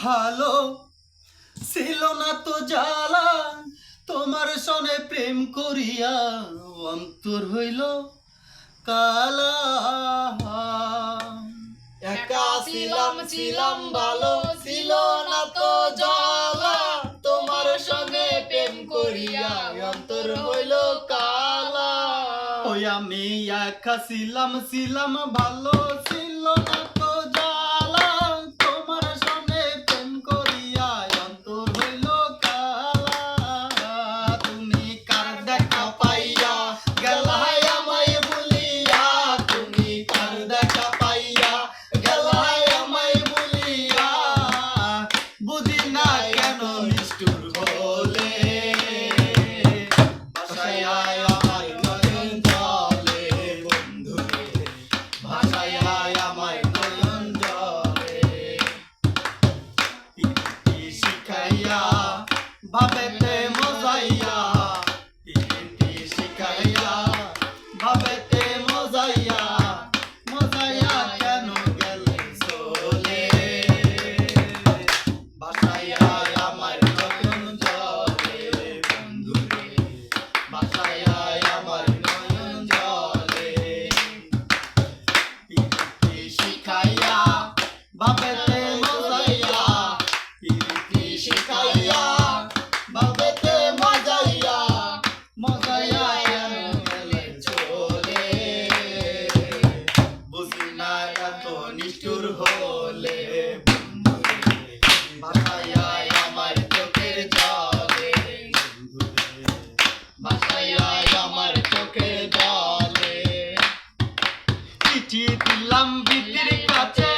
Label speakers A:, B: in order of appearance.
A: ভালো ছিল না তো জ্বালা তোমার সনে প্রেম করিয়া অন্তর হইল কালা।
B: একা ছিলাম ছিলাম ভালো ছিল না তো জ্বালা তোমার সঙ্গে প্রেম করিয়া অন্তর হইল কালা।
A: ওই আমি একা ছিলাম ছিলাম ভালো ছিল না তো জ্বালা। ভাবেতে মজাইয়া পিটি শিখাইয়া, ভাবেতে মজাইয়া মজাইয়া কেন গেলে চলে? আয় আমার নয়ন জলে, বন্ধুরে আয় আমার নয়ন জলে। পিরিতি শিখাইয়া বাবেতে মজাইয়া পিরিতি শিখাইয়া চিঠি দিলাম বিটির কাছে